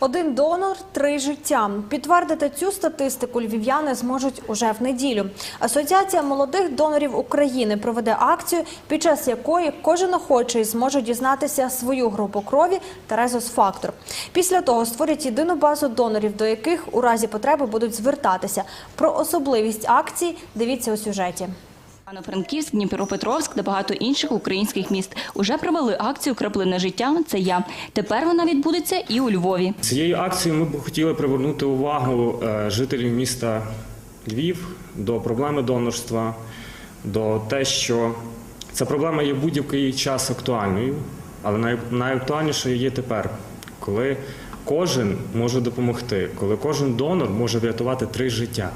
Один донор три життя. Підтвердити цю статистику львів'яни зможуть уже в неділю. Асоціація молодих донорів України проведе акцію, під час якої кожен охочий зможе дізнатися свою групу крові та резус-фактор. Після того створять єдину базу донорів, до яких у разі потреби будуть звертатися. Про особливість акції дивіться у сюжеті. Івано-Франківськ, Дніпропетровськ та багато інших українських міст уже провели акцію «Краплине життя. Це я. Тепер вона відбудеться і у Львові. Цією акцією ми б хотіли привернути увагу е, жителів міста Львів до проблеми донорства, до те, що ця проблема є будь-який час актуальною, але найактуальнішою є тепер, коли кожен може допомогти, коли кожен донор може врятувати три життя.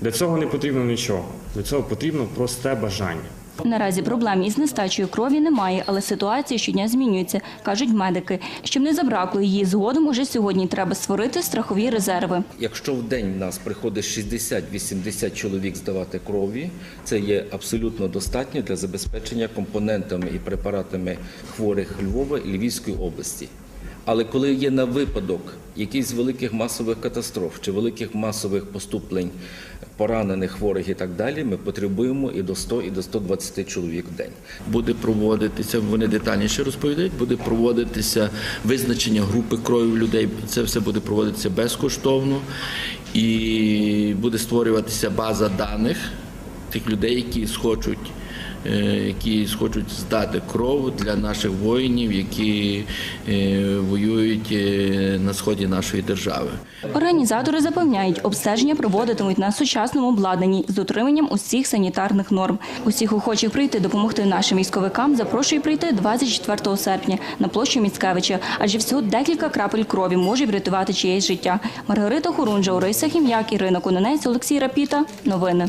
Для цього не потрібно нічого, для цього потрібно просте бажання. Наразі проблем із нестачею крові немає, але ситуація щодня змінюється, кажуть медики. Щоб не забракло її згодом, уже сьогодні треба створити страхові резерви. Якщо в день в нас приходить 60-80 чоловік здавати крові, це є абсолютно достатньо для забезпечення компонентами і препаратами хворих Львова і Львівської області. Але коли є на випадок якихось великих масових катастроф чи великих масових поступлень поранених хворих і так далі, ми потребуємо і до 100, і до 120 чоловік в день. буде проводитися, вони детальніше розповідають, буде проводитися визначення групи крові людей. Це все буде проводитися безкоштовно і буде створюватися база даних тих людей, які схочуть. Е, Які схочуть здати кров для наших воїнів, які е, воюють е, на сході нашої держави. Організатори запевняють, обстеження проводитимуть на сучасному обладнанні з дотриманням усіх санітарних норм. Усіх охочих прийти допомогти нашим військовикам запрошую прийти 24 серпня на площу Міцкевича, адже всього декілька крапель крові може врятувати чиєсь життя. Маргарита Хорунжа, Орися Хім'як, Ірина Кононець, Олексій Рапіта. Новини.